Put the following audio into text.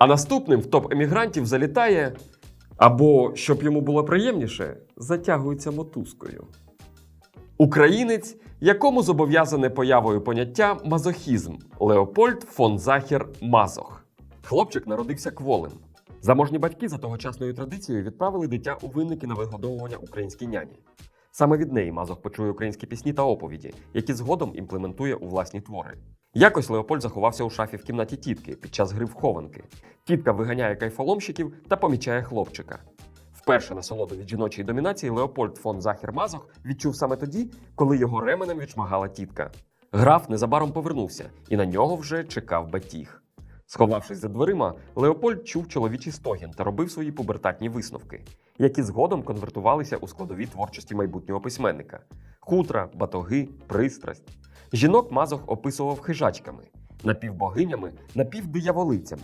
А наступним в топ емігрантів залітає. Або, щоб йому було приємніше, затягується мотузкою. Українець, якому зобов'язане появою поняття мазохізм Леопольд фон Захер Мазох. Хлопчик народився кволим. Заможні батьки за тогочасною традицією відправили дитя у винники на вигодовування українській няні. Саме від неї Мазох почує українські пісні та оповіді, які згодом імплементує у власні твори. Якось Леопольд заховався у шафі в кімнаті тітки під час гри в хованки. Тітка виганяє кайфоломщиків та помічає хлопчика. Вперше насолоду від жіночої домінації Леопольд фон Захер Мазох відчув саме тоді, коли його ременем відшмагала тітка. Граф незабаром повернувся, і на нього вже чекав батіг. Сховавшись за дверима, Леопольд чув чоловічий стогін та робив свої пубертатні висновки, які згодом конвертувалися у складові творчості майбутнього письменника: хутра, батоги, пристрасть. Жінок Мазох описував хижачками, напівбогинями, напівдияволицями,